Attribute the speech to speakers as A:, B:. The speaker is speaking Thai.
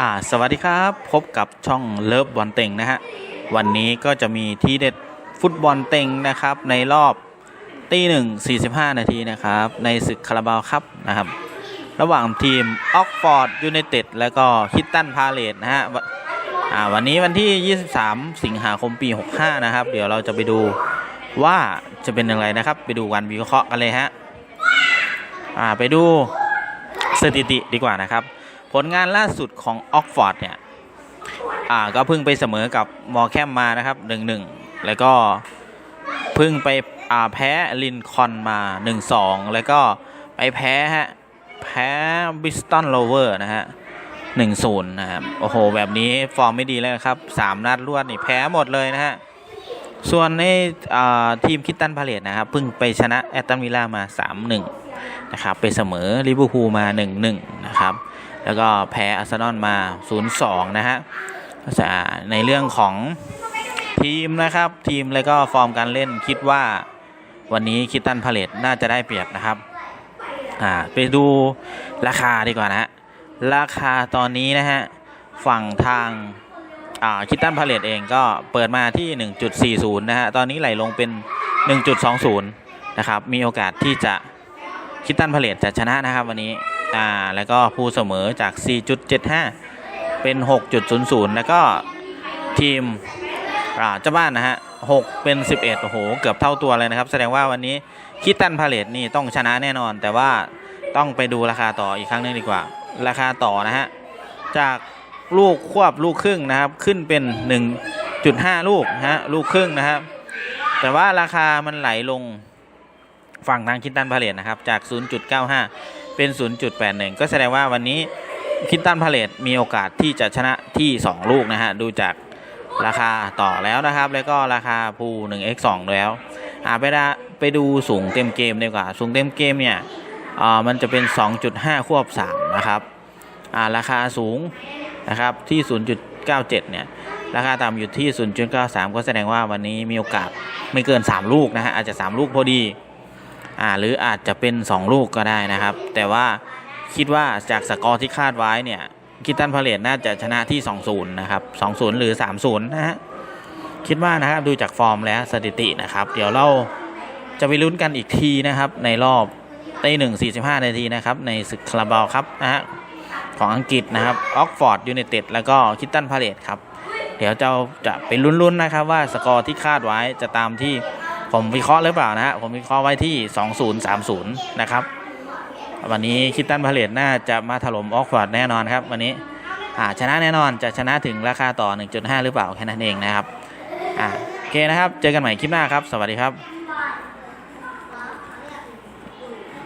A: อ่าสวัสดีครับ พบกับช่องเลิฟบอลเต็งนะฮะ วันนี้ก็จะมีทีเด็ดฟุตบอลเต็งนะครับ ในรอบตีหนึ่งสี่สิบห้านาทีนะครับ ในศึกคาราบาวครับนะครับ ระหว่างทีมออกฟอร์ดยูไนเต็ดและก็คิตตันพาเลตนะฮะวะอ่าวันนี้วันที่ 23 สิงหาคมปี 65 นะครับ เดี๋ยวเราจะไปดูว่าจะเป็นอย่างไรนะครับ ไปดูวันวิเคราะห์กันเลยฮะอ่าไปดูสถิติดีกว่านะครับ ผลงานล่าสุดของออกฟอร์ดเนี่ยอ่าก็เพิ่งไปเสมอกับมอแคมมานะครับ1-1แล้วก็เพิ่งไปอ่าแพ้ลินคอนมา1-2แล้วก็ไปแพ้ฮะแพ้บิสตันโลเวอร์นะฮะ1-0นะครับโอ้โห แบบนี้ฟอร์มไม่ดีแล้วครับ3นัดรวดนี่แพ้หมดเลยนะฮะส่วนในทีมคิตตันพาเลตนะครับเพิ่งไปชนะแอตตันวิลล่ามา 3-1 นะครับ ไปเสมอลิเวอร์พูลมา 1-1 นะครับ แล้วก็แพ้อาร์เซนอลมา 0-2 นะฮะในเรื่องของทีมนะครับ ทีมแล้วก็ฟอร์มการเล่นคิดว่าวันนี้คิตตันพาเลตน่าจะได้เปรียบนะครับอ่าไปดูราคาดีกว่านะฮะราคาตอนนี้นะฮะฝั่งทางอ่าคิตตันพาเลตเองก็เปิดมาที่ 1.40 นะฮะ ตอนนี้ไหลลงเป็น 1.20 นะครับ มีโอกาสที่จะคิตตันพาเลตจะชนะนะครับวันนี้ อ่าแล้วก็ผู้เสมอจาก 4.75 เป็น 6.00 แล้วก็ทีมอ่าเจ้าบ้านนะฮะ 6 เป็น 11 โอ้โห เกือบเท่าตัวเลยนะครับ แสดงว่าวันนี้คิตตันพาเลตนี่ต้องชนะแน่นอน แต่ว่าต้องไปดูราคาต่ออีกครั้งหนึงดีกว่า ราคาต่อนะฮะ จากลูกควบลูกครึ่งนะครับ ขึ้นเป็น 1.5 ลูกนะฮะ ลูกครึ่งนะครับ แต่ว่าราคามันไหลลงฝั่งทางคิตตันพาเลตนะครับ จาก 0.95 เป็น 0.81 ก็แสดงว่าวันนี้คิตตันพาเลตมีโอกาสที่จะชนะที่ 2 ลูกนะฮะ ดูจากราคาต่อแล้วนะครับ แล้วก็ราคาภู 1x2 แล้วอ่าไปดาไปดูสูงเต็มเกมดีกว่า สูงเต็มเกมเนี่ยอ่ามันจะเป็น 2.5 ควบ 3 นะครับอ่าราคาสูงนะครับที่ 0.97 เนี่ยราคาต่ำอยู่ที่ 0.93 ก็แสดงว่าวันนี้มีโอกาสไม่เกิน 3 ลูกนะฮะอาจจะ 3 ลูกพอดี อ่าหรืออาจจะเป็น 2 ลูกก็ได้นะครับ แต่ว่าคิดว่าจากสกอร์ที่คาดไว้เนี่ยคิตตันพาเลตน่าจะชนะที่ 2-0 นะครับ 2-0 หรือ 3-0 นะฮะคิดว่านะครับดูจากฟอร์มแล้วสถิตินะครับ เดี๋ยวเราจะไปลุ้นกันอีกทีนะครับ ในรอบตีหนึ่งสี่สิบห้านาทีนะครับ ในศึกคาราบาวครับนะฮะของอังกฤษนะครับออกฟอร์ดยูไนเต็ดแล้วก็คิตตันพาเลตครับ เดี๋ยวเราจะไปลุ้นๆนะครับว่าสกอร์ที่คาดไว้จะตามที่ ผมวิเคราะห์หรือเปล่านะฮะผมวิเคราะห์ไว้ที่ 2030 นะครับ วันนี้คิตตันพาเลตน่าจะมาถล่มออกฟอร์ดแน่นอนครับ วันนี้ชนะแน่นอนจะชนะถึงราคาต่อ 1.5 หรือเปล่าแค่นั้นเองนะครับอโอเคนะครับ เจอกันใหม่คลิปหน้าครับ สวัสดีครับ